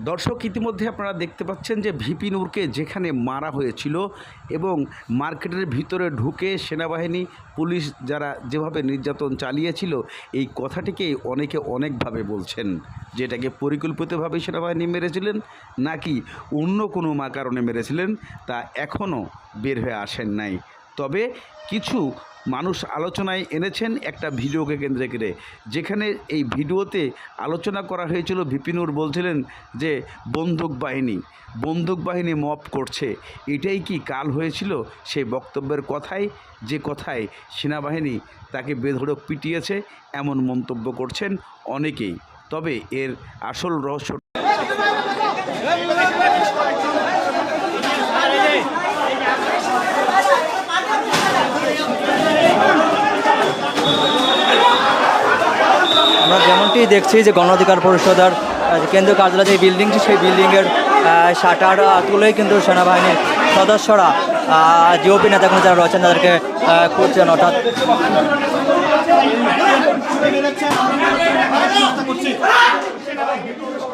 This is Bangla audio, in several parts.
দর্শক ইতিমধ্যে আপনারা দেখতে পাচ্ছেন যে ভিপি নূরকে যেখানে মারা হয়েছিল এবং মার্কেটের ভিতরে ঢুকে সেনাবাহিনী, পুলিশ যারা যেভাবে নির্যাতন চালিয়েছিল, এই কথাটিকে অনেকে অনেকভাবে বলছেন যেটাকে পরিকল্পিতভাবে সেনাবাহিনী মেরেছিলেন নাকি অন্য কোনো মা কারণে মেরেছিলেন তা এখনও বের হয়ে আসেন নাই। তবে কিছু মানুষ আলোচনায় এনেছেন একটা ভিডিওকে কেন্দ্রে করে। যেখানে এই ভিডিওতে আলোচনা করা হয়েছিল বিপিনুর বলছিলেন যে, বন্দুক বাহিনী বন্দুক বাহিনী মপ করছে। এটাই কি কাল হয়েছিল? সেই বক্তব্যের কথাই, যে কথায় সেনাবাহিনী তাকে বেধড়ক পিটিয়েছে, এমন মন্তব্য করছেন অনেকেই। তবে এর আসল রহস্য আমরা দেখছি যে গণ অধিকার পরিষদের কেন্দ্রীয় কার্যালয় যে বিল্ডিংটি সেই বিল্ডিংয়ের শাটার তুলেই কিন্তু সেনাবাহিনীর সদস্যরা জিওপি নেতাগুলো যারা রয়েছেন তাদেরকে খুঁজছেন অর্থাৎ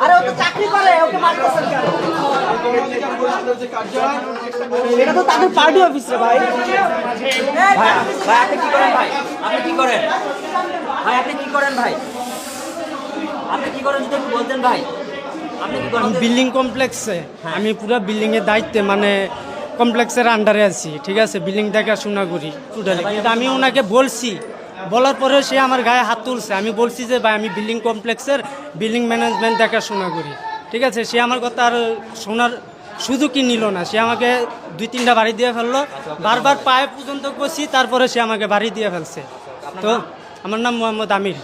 আরে ও তো চাকরি করে ওকে মারতেছেন কেন? এটা তো তাদের পার্টি অফিস রে ভাই। ভাই ভাই আপনি কি করেন ভাই? আপনি কি করেন? ভাই আপনি কি করেন ভাই? আপনি কি করেন যদি একটু বলতেন ভাই? আপনি কি করেন? বিল্ডিং কমপ্লেক্সে। আমি পুরো বিল্ডিং এর দায়িত্বে মানে কমপ্লেক্সের আন্ডারে আছি ঠিক আছে? বিল্ডিং দেখাশোনা করি টোটালি কিন্তু আমি ওনাকে বলছি বলার পরে সে আমার গায়ে হাত তুলছে। আমি বলছি যে ভাই আমি বিল্ডিং কমপ্লেক্সের বিল্ডিং ম্যানেজমেন্ট দেখাশোনা করি। ঠিক আছে? সে আমার কথা আর শোনার সুযোগই নিল না। সে আমাকে দুই তিনটা বাড়ি দিয়ে ফেলল। বারবার পায়ে পর্যন্ত করছি তারপরে সে আমাকে বাড়ি দিয়ে ফেলছে। তো আমার নাম মোহাম্মদ আমির।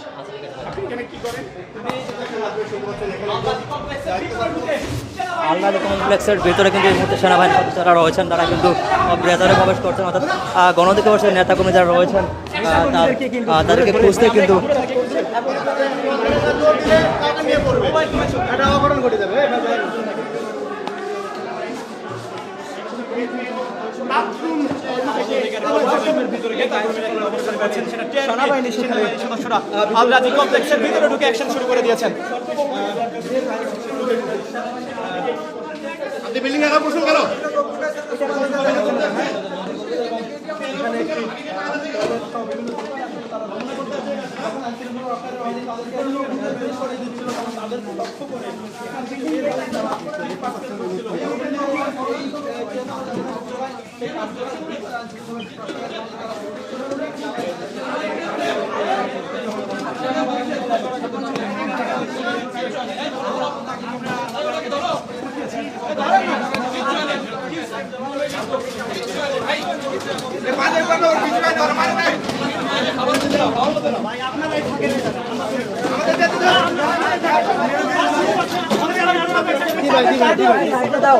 আলনাদি কমপ্লেক্সের ভিতরে কিন্তু এই মুহূর্তে সেনাবাহিনীর সদস্যরা রয়েছেন, তারা কিন্তু ভেতরে প্রবেশ করছেন, অর্থাৎ গণধিকার নেতাকর্মী যারা রয়েছেন তাদেরকে খুঁজতে কিন্তু সেনাবাহিনী সদস্যরা আলরাজি কমপ্লেক্সের ভিতরে ঢুকে অ্যাকশন শুরু করে দিয়েছেন। আপনি বিল্ডিং একা বসুন কেন? দাও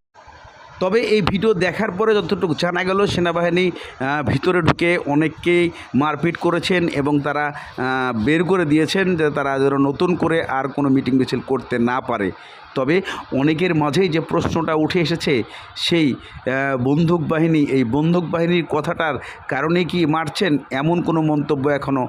তবে এই ভিডিও দেখার পরে যতটুকু জানা গেল, সেনাবাহিনী ভিতরে ঢুকে অনেককেই মারপিট করেছেন এবং তারা বের করে দিয়েছেন যে তারা যেন নতুন করে আর কোনো মিটিং মিছিল করতে না পারে। তবে অনেকের মাঝেই যে প্রশ্নটা উঠে এসেছে, সেই বন্দুক বাহিনী, এই বন্দুক বাহিনীর কথাটার কারণে কি মারছেন এমন কোনো মন্তব্য এখনও